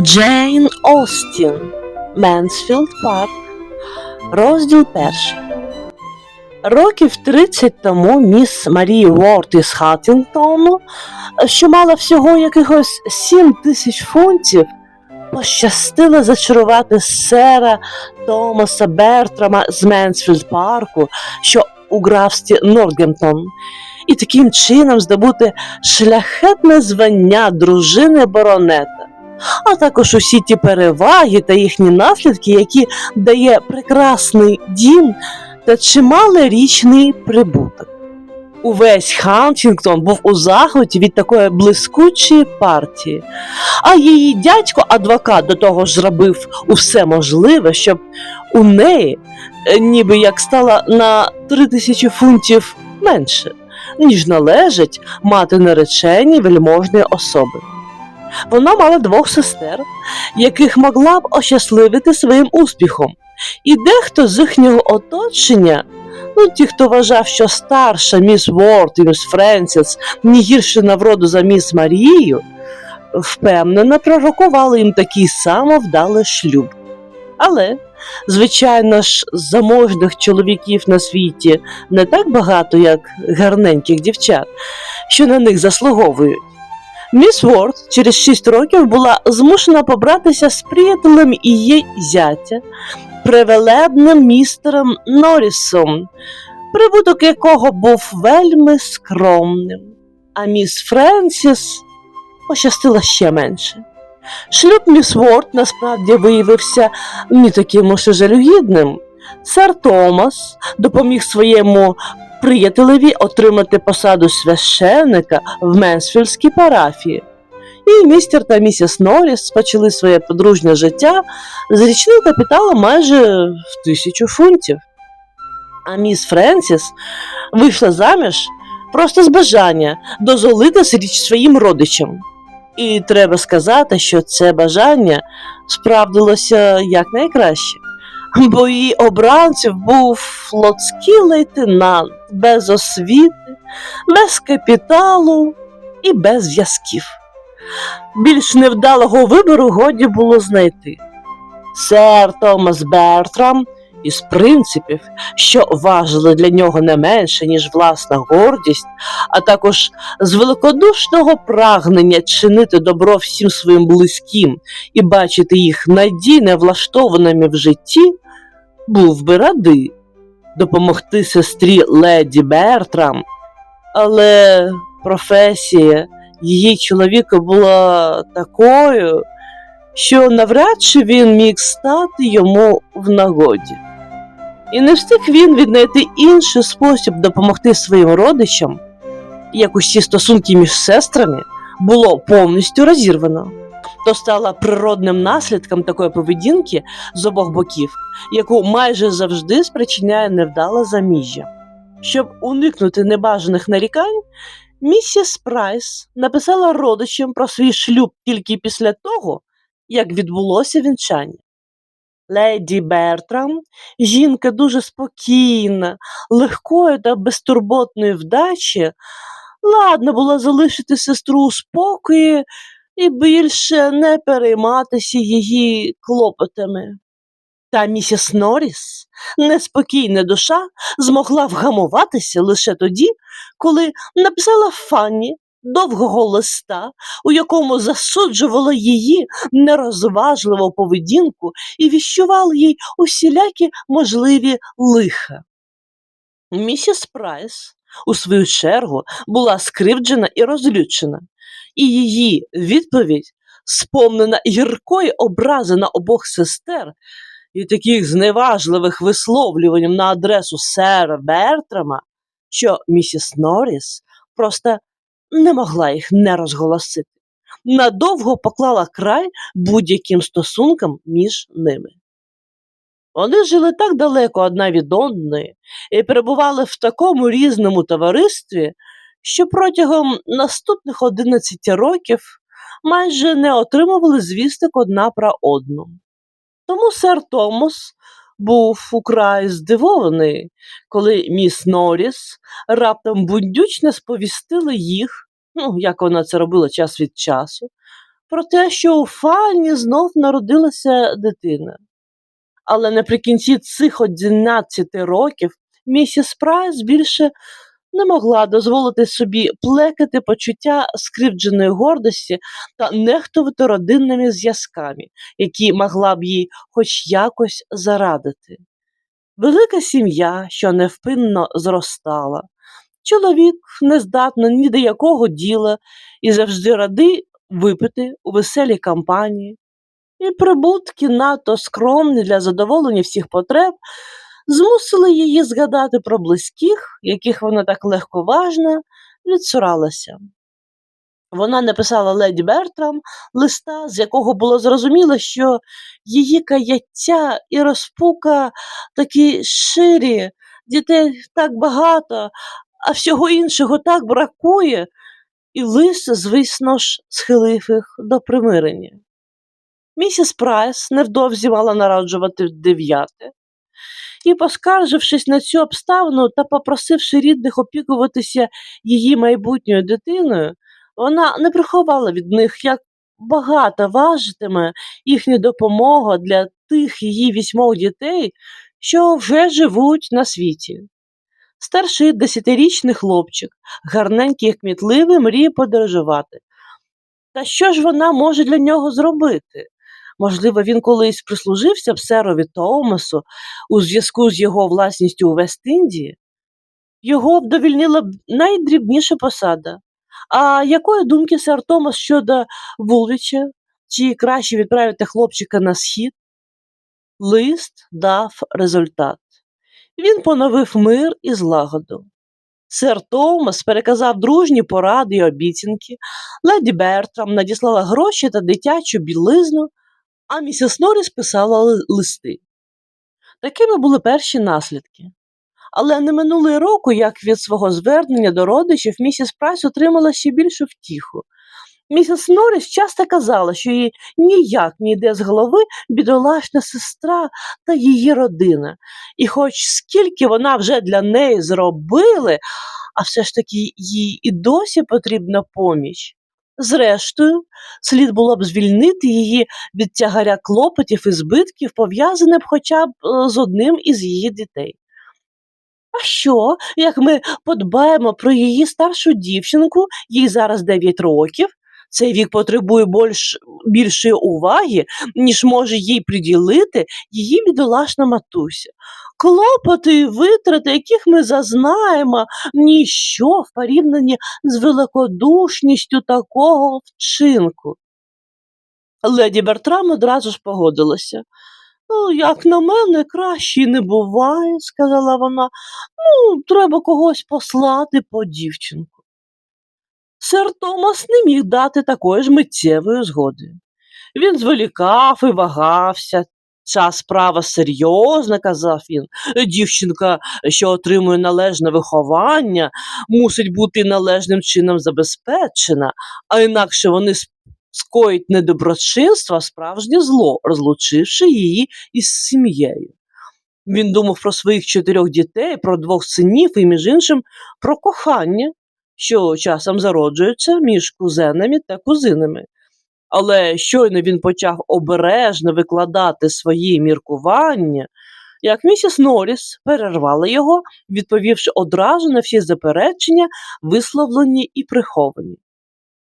Джейн Остін Менсфілд Парк. Розділ перший. Років 30 тому міс Марії Уорд із Хаттінгтону, що мала всього якихось 7 тисяч фунтів, пощастило зачарувати сера Томаса Бертрама з Менсфілд Парку, що у графстві Нортгемптон, і таким чином здобути шляхетне звання дружини баронета а також усі ті переваги та їхні наслідки, які дає прекрасний дім та чималий річний прибуток. Увесь Хантінгтон був у захваті від такої блискучої партії, а її дядько адвокат до того ж зробив усе можливе, щоб у неї е, ніби як стало на три тисячі фунтів менше, ніж належить мати наречені вельможної особи. Вона мала двох сестер, яких могла б ощасливити своїм успіхом. І дехто з їхнього оточення, ну ті, хто вважав, що старша міс Уорд і міс Френсіс не гірше на вроду за міс Марією, впевнено пророкували їм такий само вдалий шлюб. Але, звичайно ж, заможних чоловіків на світі не так багато, як гарненьких дівчат, що на них заслуговують. Міс Уорд через 6 років була змушена побратися з приятелем її зятя, привелебним містером Норрісом, прибуток якого був вельми скромним. А міс Френсіс пощастила ще менше. Шлюб міс Уорд насправді виявився не таким уж жалюгідним. Сер Томас допоміг своєму приятелеві отримати посаду священника в Менсфільдській парафії. І містер та місіс Норріс почали своє подружнє життя з річним капіталом майже в тисячу фунтів. А міс Френсіс вийшла заміж просто з бажання дозволити річ своїм родичам. І треба сказати, що це бажання справдилося якнайкраще бо її обранців був флотський лейтенант без освіти, без капіталу і без зв'язків. Більш невдалого вибору годі було знайти. Сер Томас Бертрам із принципів, що важили для нього не менше, ніж власна гордість, а також з великодушного прагнення чинити добро всім своїм близьким і бачити їх надійно влаштованими в житті, був би радий допомогти сестрі леді Бертрам, але професія її чоловіка була такою, що навряд чи він міг стати йому в нагоді. І не встиг він віднайти інший спосіб допомогти своїм родичам, як усі стосунки між сестрами було повністю розірвано то стала природним наслідком такої поведінки з обох боків, яку майже завжди спричиняє невдале заміжжя. Щоб уникнути небажаних нарікань, місіс Прайс написала родичам про свій шлюб тільки після того, як відбулося вінчання. Леді Бертрам, жінка дуже спокійна, легкої та безтурботної вдачі, ладна була залишити сестру у спокої і більше не перейматися її клопотами. Та місіс Норріс, неспокійна душа, змогла вгамуватися лише тоді, коли написала Фанні довгого листа, у якому засуджувала її нерозважливу поведінку і віщувала їй усілякі можливі лиха. Місіс Прайс, у свою чергу, була скривджена і розлючена і її відповідь, сповнена гіркої образи на обох сестер і таких зневажливих висловлювань на адресу сера Бертрама, що місіс Норріс просто не могла їх не розголосити, надовго поклала край будь-яким стосункам між ними. Вони жили так далеко одна від одної і перебували в такому різному товаристві, що протягом наступних 11 років майже не отримували звісток одна про одну. Тому сер Томас був украй здивований, коли міс Норріс раптом бундючно сповістила їх, ну, як вона це робила час від часу, про те, що у Фані знов народилася дитина. Але наприкінці цих 11 років місіс Прайс більше не могла дозволити собі плекати почуття скривдженої гордості та нехтувати родинними зв'язками, які могла б їй хоч якось зарадити. Велика сім'я, що невпинно зростала, чоловік нездатний ні до якого діла і завжди радий випити у веселій компанії, і прибутки надто скромні для задоволення всіх потреб, змусили її згадати про близьких, яких вона так легковажно відсуралася. Вона написала леді Бертрам листа, з якого було зрозуміло, що її каяття і розпука такі ширі, дітей так багато, а всього іншого так бракує, і лист, звісно ж, схилив їх до примирення. Місіс Прайс невдовзі мала народжувати дев'яте, і, поскаржившись на цю обставину та попросивши рідних опікуватися її майбутньою дитиною, вона не приховала від них, як багато важитиме їхня допомога для тих її вісьмох дітей, що вже живуть на світі. Старший десятирічний хлопчик, гарненький і кмітливий, мріє подорожувати. Та що ж вона може для нього зробити? Можливо, він колись прислужився б серові Томасу у зв'язку з його власністю у Вест-Індії? Його вдовільнила б найдрібніша посада. А якої думки сер Томас щодо Вулвіча? Чи краще відправити хлопчика на схід? Лист дав результат. Він поновив мир і злагоду. Сер Томас переказав дружні поради й обіцянки, леді Бертрам надіслала гроші та дитячу білизну, а місіс Норріс писала листи. Такими були перші наслідки. Але не минуло й року, як від свого звернення до родичів місіс Прайс отримала ще більшу втіху. Місіс Норріс часто казала, що їй ніяк не йде з голови бідолашна сестра та її родина. І хоч скільки вона вже для неї зробили, а все ж таки їй і досі потрібна поміч. Зрештою, слід було б звільнити її від тягаря клопотів і збитків, пов'язаних хоча б е, з одним із її дітей. А що, як ми подбаємо про її старшу дівчинку, їй зараз 9 років, цей вік потребує більш, більшої уваги, ніж може їй приділити її бідолашна матуся. Клопоти і витрати, яких ми зазнаємо, ніщо в порівнянні з великодушністю такого вчинку. Леді Бертрам одразу ж погодилася. Ну, як на мене, краще не буває, сказала вона. Ну, треба когось послати по дівчинку. Сер Томас не міг дати такої ж миттєвої згоди. Він зволікав і вагався. Ця справа серйозна, казав він. Дівчинка, що отримує належне виховання, мусить бути належним чином забезпечена, а інакше вони скоїть недоброчинство, справжнє зло, розлучивши її із сім'єю. Він думав про своїх чотирьох дітей, про двох синів і, між іншим, про кохання, що часом зароджується між кузенами та кузинами. Але щойно він почав обережно викладати свої міркування, як місіс Норріс перервала його, відповівши одразу на всі заперечення, висловлені і приховані.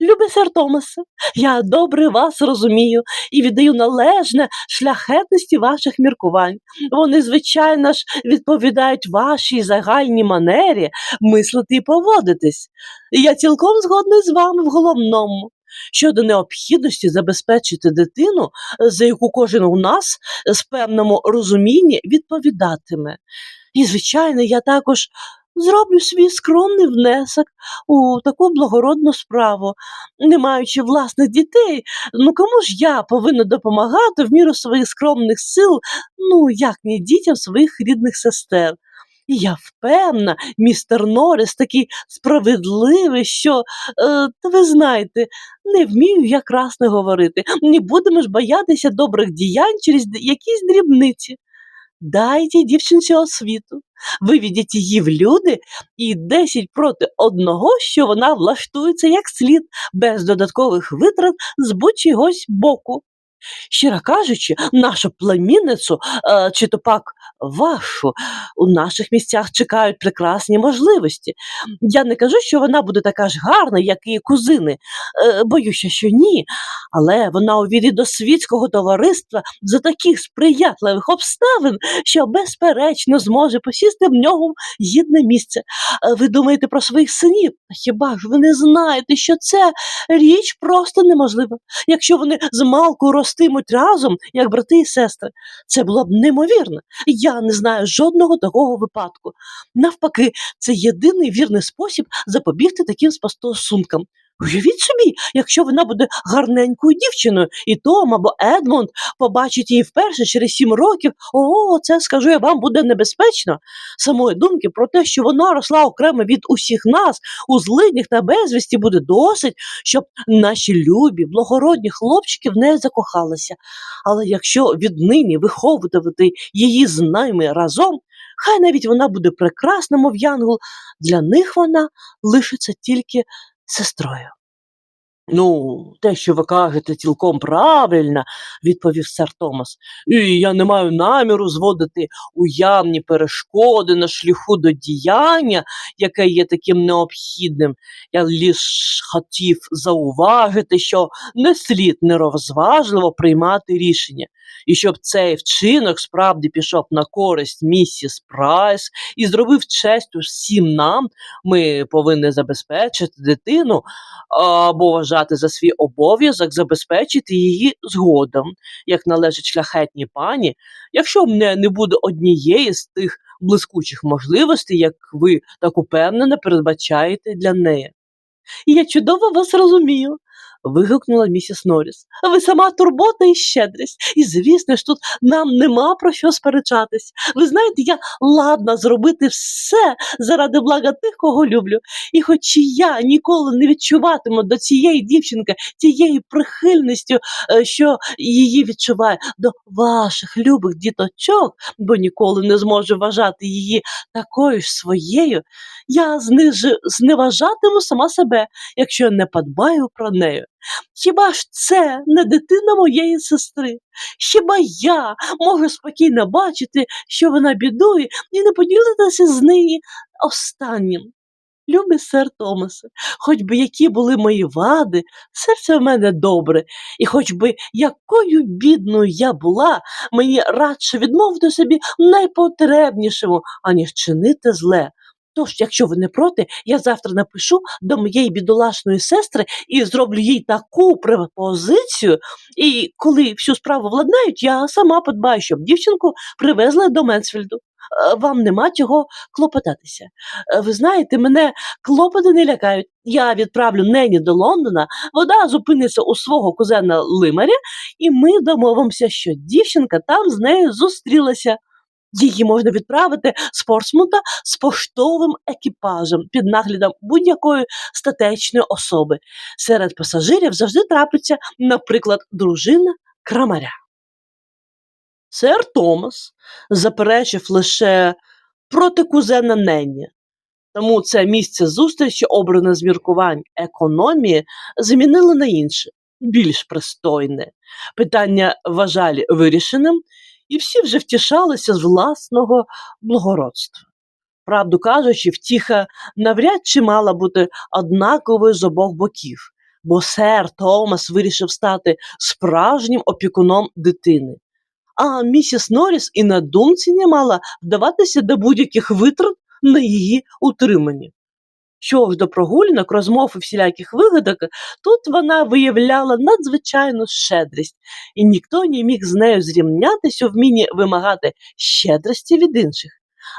Любий сер Томасе, я добре вас розумію і віддаю належне шляхетності ваших міркувань. Вони, звичайно ж, відповідають вашій загальній манері мислити і поводитись. І я цілком згодний з вами в головному. Щодо необхідності забезпечити дитину, за яку кожен у нас з певному розумінні відповідатиме. І, звичайно, я також зроблю свій скромний внесок у таку благородну справу, не маючи власних дітей, ну кому ж я повинна допомагати в міру своїх скромних сил, ну як не дітям своїх рідних сестер. І я впевнена, містер Норріс такий справедливий, що, е, та ви знаєте, не вмію якраз не говорити. Не будемо ж боятися добрих діянь через якісь дрібниці. Дайте дівчинці освіту, виведіть її в люди і 10 проти одного, що вона влаштується як слід, без додаткових витрат з будь-чогось боку. Щиро кажучи, нашу племінницю, е, чи то пак вашу, у наших місцях чекають прекрасні можливості. Я не кажу, що вона буде така ж гарна, як і кузини. Е, боюся, що ні. Але вона увійде до світського товариства за таких сприятливих обставин, що безперечно зможе посісти в нього гідне місце. Е, Ви думаєте про своїх синів? Хіба ж ви не знаєте, що це річ просто неможлива? Якщо вони з малку ростимуть разом, як брати і сестри, це було б неймовірно. Я не знаю жодного такого випадку. Навпаки, це єдиний вірний спосіб запобігти таким стосункам. Уявіть собі, якщо вона буде гарненькою дівчиною, і Том або Едмонд побачить її вперше через сім років, о, це скажу я вам буде небезпечно. Самої думки про те, що вона росла окремо від усіх нас, у злиднях та безвісті буде досить, щоб наші любі, благородні хлопчики в неї закохалися. Але якщо віднині виховувати її з нами разом, хай навіть вона буде прекрасна, мов янгол, для них вона лишиться тільки сестрою. Ну, те, що ви кажете, цілком правильно, відповів сер Томас. І я не маю наміру зводити уявні перешкоди на шляху до діяння, яке є таким необхідним. Я лиш хотів зауважити, що не слід нерозважливо приймати рішення, і щоб цей вчинок справді пішов на користь місіс Прайс і зробив честь усім нам, ми повинні забезпечити дитину або вважати за свій обов'язок забезпечити її згодом, як належить шляхетній пані, якщо в мене не буде однієї з тих блискучих можливостей, як ви так упевнено передбачаєте для неї. І Я чудово вас розумію. Вигукнула місіс Норріс. Ви сама турбота і щедрість. І звісно ж, тут нам нема про що сперечатись. Ви знаєте, я ладна зробити все заради блага тих, кого люблю. І хоч я ніколи не відчуватиму до цієї дівчинки тієї прихильністю, е, що її відчуває до ваших любих діточок, бо ніколи не зможу вважати її такою ж своєю, я зниж... зневажатиму сама себе, якщо не подбаю про неї. Хіба ж це не дитина моєї сестри? Хіба я можу спокійно бачити, що вона бідує, і не поділитися з неї останнім? Любий сер Томасе, хоч би які були мої вади, серце в мене добре, і хоч би якою бідною я була, мені радше відмовити собі найпотребнішому, аніж чинити зле. Тож, якщо ви не проти, я завтра напишу до моєї бідолашної сестри і зроблю їй таку пропозицію, і коли всю справу владнають, я сама подбаю, щоб дівчинку привезли до Менсфільду. Е, Вам нема чого клопотатися. Е, Ви знаєте, мене клопоти не лякають. Я відправлю Нені до Лондона, вона зупиниться у свого кузена Лимаря, і ми домовимося, що дівчинка там з нею зустрілася. Її можна відправити з Портсмута з поштовим екіпажем під наглядом будь-якої статечної особи. Серед пасажирів завжди трапиться, наприклад, дружина крамаря. Сер Томас заперечив лише проти кузена Ненні. Тому це місце зустрічі, обране з міркувань економії, замінили на інше, більш пристойне. Питання вважали вирішеним, і всі вже втішалися з власного благородства. Правду кажучи, втіха навряд чи мала бути однаковою з обох боків, бо сер Томас вирішив стати справжнім опікуном дитини. А місіс Норріс і на думці не мала вдаватися до будь-яких витрат на її утримання. Що ж до прогулянок, розмов і всіляких вигадок, тут вона виявляла надзвичайну щедрість, і ніхто не міг з нею зрівнятися у вмінні вимагати щедрості від інших.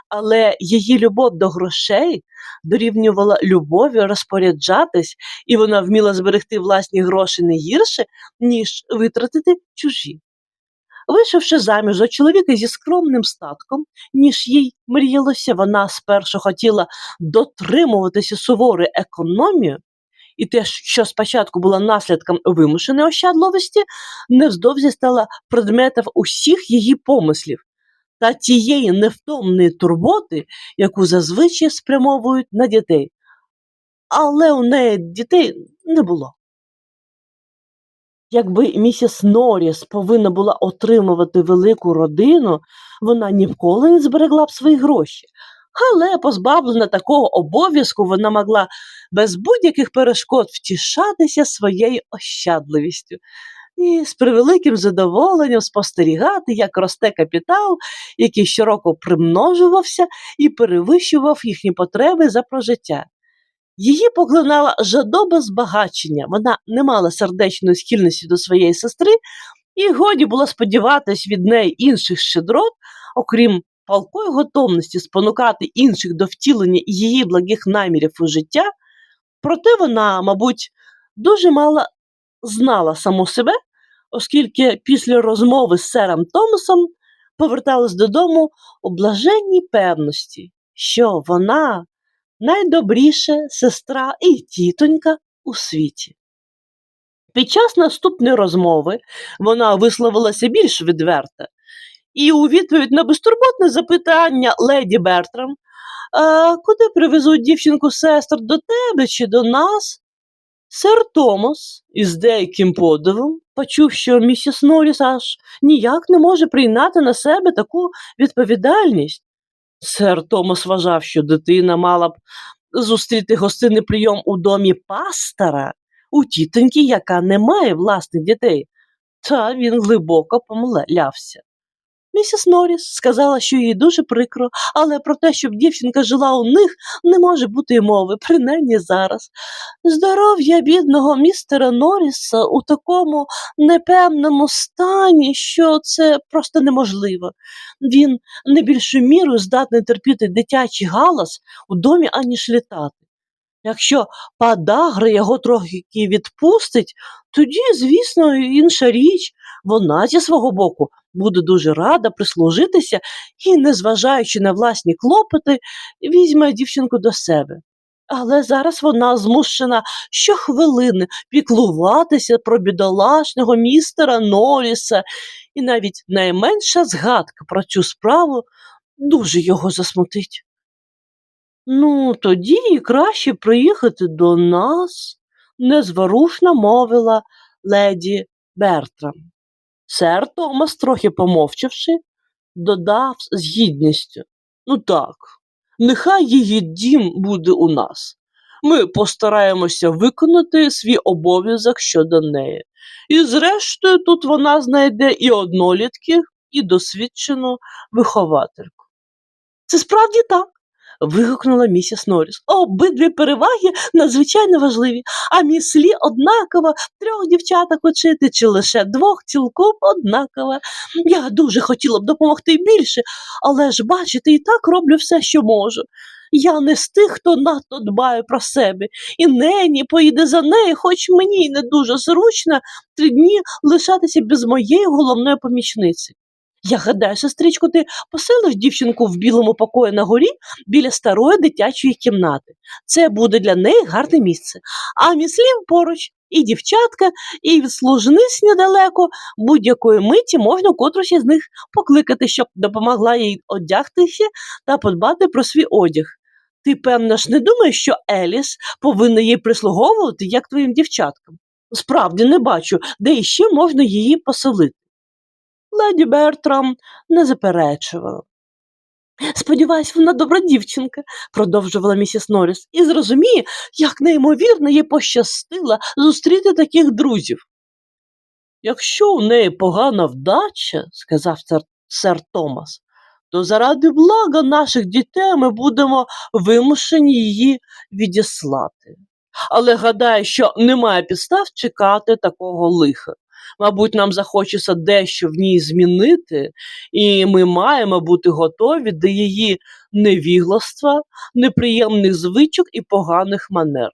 Але її любов до грошей дорівнювала любові розпоряджатись, і вона вміла зберегти власні гроші не гірше, ніж витратити чужі. Вийшовши заміж за чоловіка зі скромним статком, ніж їй мріялося, вона спершу хотіла дотримуватися суворої економії, і те, що спочатку було наслідком вимушеної ощадливості, невздовзі стала предметом усіх її помислів. та тієї невтомної турботи, яку зазвичай спрямовують на дітей. Але у неї дітей не було. Якби місіс Норріс повинна була отримувати велику родину, вона ніколи не зберегла б свої гроші. Але, позбавлена такого обов'язку, вона могла без будь-яких перешкод втішатися своєю ощадливістю і з превеликим задоволенням спостерігати, як росте капітал, який щороку примножувався і перевищував їхні потреби за прожиття. Її поглинала жадоба збагачення, вона не мала сердечної схильності до своєї сестри, і годі було сподіватись від неї інших щедрот, окрім палкої готовності спонукати інших до втілення її благих намірів у життя, проте вона, мабуть, дуже мало знала саму себе, оскільки після розмови з сером Томасом поверталась додому у блаженній певності, що вона найдобріша сестра і тітонька у світі. Під час наступної розмови вона висловилася більш відверто, і у відповідь на безтурботне запитання леді Бертрам, а, куди привезуть дівчинку сестр до тебе чи до нас? Сер Томас із деяким подивом почув, що місіс Норріс аж ніяк не може прийняти на себе таку відповідальність. Сер Томас вважав, що дитина мала б зустріти гостинний прийом у домі пастора, у тітоньки, яка не має власних дітей. Та він глибоко помилявся. Місіс Норріс сказала, що їй дуже прикро, але про те, щоб дівчинка жила у них, не може бути й мови, принаймні зараз. Здоров'я бідного містера Норріса у такому непевному стані, що це просто неможливо. Він не більшу міру здатний терпіти дитячий галас у домі, аніж літати. Якщо падагра його трохи відпустить, тоді, звісно, інша річ, вона зі свого боку буде дуже рада прислужитися і, незважаючи на власні клопоти, візьме дівчинку до себе. Але зараз вона змушена щохвилини піклуватися про бідолашного містера Норріса, і навіть найменша згадка про цю справу дуже його засмутить. Ну, тоді і краще приїхати до нас, незворушно мовила леді Бертрам. Сер Томас, трохи помовчавши, додав з гідністю. Ну так, нехай її дім буде у нас. Ми постараємося виконати свій обов'язок щодо неї. І зрештою тут вона знайде і однолітків, і досвідчену виховательку. Це справді так. Вигукнула місіс Норріс. Обидві переваги надзвичайно важливі, а міслі однаково трьох дівчаток учити, чи лише двох цілком однаково. Я дуже хотіла б допомогти більше, але ж, бачите, і так роблю все, що можу. Я не з тих, хто надто дбає про себе, і нені поїде за нею, хоч мені й не дуже зручно три дні лишатися без моєї головної помічниці. Я гадаю, сестричко, ти поселиш дівчинку в білому покої на горі біля старої дитячої кімнати. Це буде для неї гарне місце. А міслів поруч і дівчатка, і служниць недалеко, будь-якої миті можна котрусь із них покликати, щоб допомогла їй одягтися та подбати про свій одяг. Ти, певно ж, не думаєш, що Еліс повинна їй прислуговувати, як твоїм дівчаткам? Справді не бачу, де іще можна її поселити. Леді Бертрам не заперечувала. Сподіваюсь, вона добра дівчинка, продовжувала місіс Норріс, і зрозуміє, як неймовірно їй пощастило зустріти таких друзів. Якщо у неї погана вдача, сказав сер, сер Томас, то заради блага наших дітей ми будемо вимушені її відіслати. Але гадаю, що немає підстав чекати такого лиха. Мабуть, нам захочеться дещо в ній змінити, і ми маємо бути готові до її невігластва, неприємних звичок і поганих манер.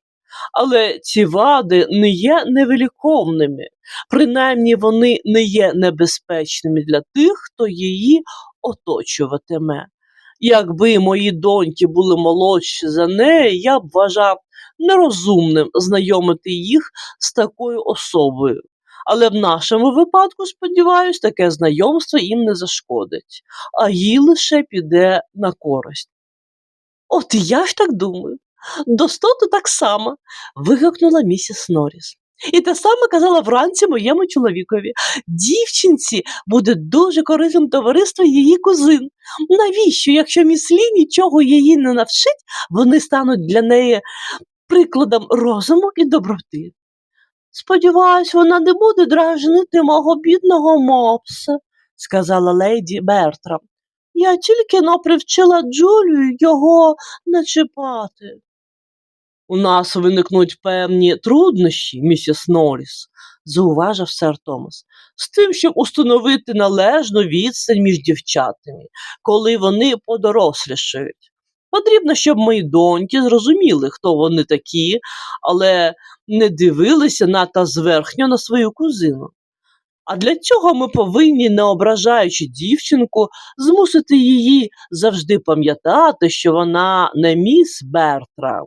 Але ці вади не є невеликовними, принаймні вони не є небезпечними для тих, хто її оточуватиме. Якби мої доньки були молодші за неї, я б вважав нерозумним знайомити їх з такою особою. Але в нашому випадку, сподіваюсь, таке знайомство їм не зашкодить, а їй лише піде на користь. От я ж так думаю. Достоту так само. вигукнула місіс Норріс. І те саме казала вранці моєму чоловікові. Дівчинці буде дуже корисним товариство її кузин. Навіщо, якщо міс Лі нічого її не навчить, вони стануть для неї прикладом розуму і доброти. Сподіваюсь, вона не буде дражнити мого бідного мопса, сказала леді Бертрам. Я тільки но привчила Джулію його не чіпати. У нас виникнуть певні труднощі, місіс Норріс, зауважив сер Томас, з тим, щоб установити належну відстань між дівчатами, коли вони подорослішають. Потрібно, щоб мої доньки зрозуміли, хто вони такі, але не дивилися надто зверхньо на свою кузину. А для цього ми повинні, не ображаючи дівчинку, змусити її завжди пам'ятати, що вона не міс Бертрам.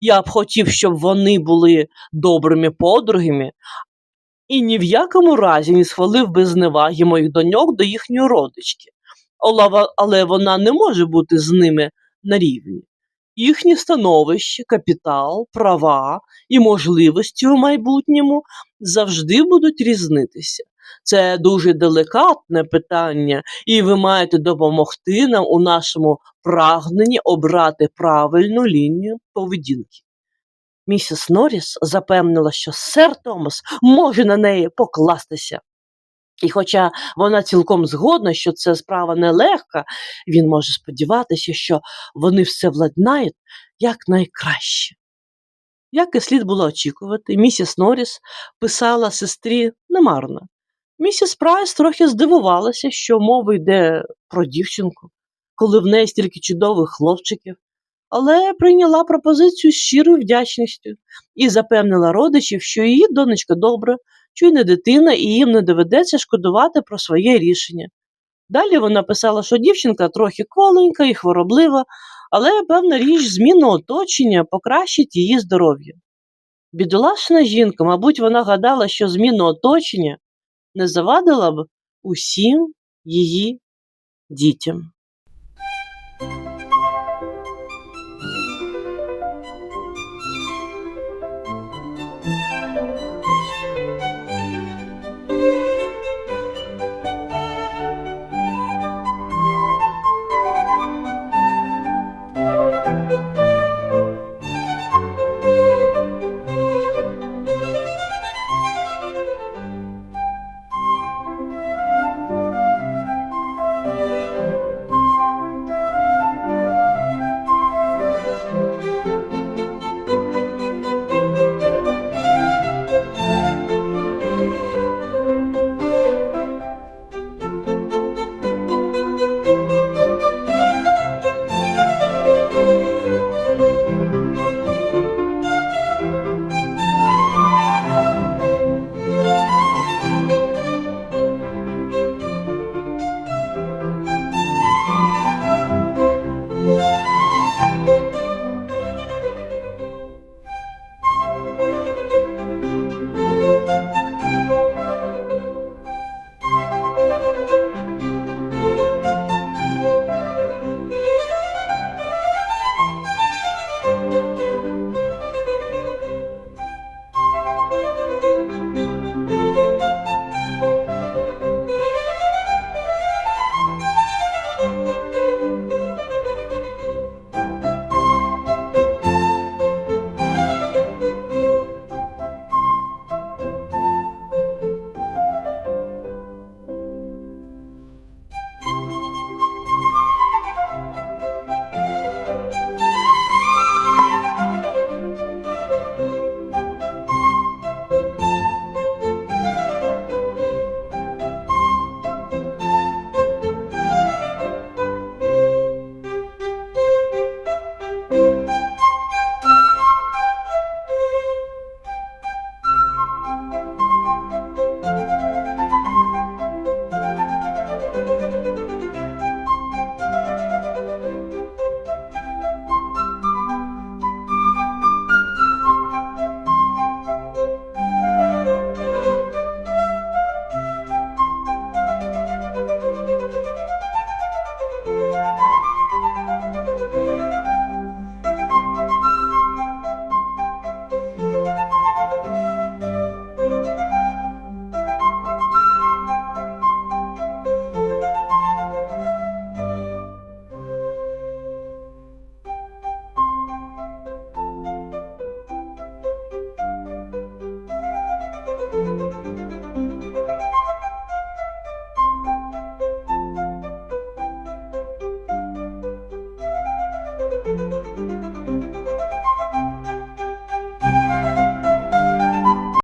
Я б хотів, щоб вони були добрими подругами, і ні в якому разі не схвалив би зневаги моїх доньок до їхньої родички, але вона не може бути з ними на рівні. Їхнє становище, капітал, права і можливості у майбутньому завжди будуть різнитися. Це дуже деликатне питання, і ви маєте допомогти нам у нашому прагненні обрати правильну лінію поведінки. Місіс Норріс запевнила, що сер Томас може на неї покластися. І хоча вона цілком згодна, що це справа нелегка, він може сподіватися, що вони все владнають якнайкраще. Як і слід було очікувати, місіс Норріс писала сестрі немарно. Місіс Прайс трохи здивувалася, що мова йде про дівчинку, коли в неї стільки чудових хлопчиків, але прийняла пропозицію з щирою вдячністю і запевнила родичів, що її донечка добра, чуйна дитина, і їм не доведеться шкодувати про своє рішення. Далі вона писала, що дівчинка трохи коленька і хвороблива, але певна річ зміна оточення покращить її здоров'я. Бідолашна жінка, мабуть, вона гадала, що зміна оточення не завадила б усім її дітям.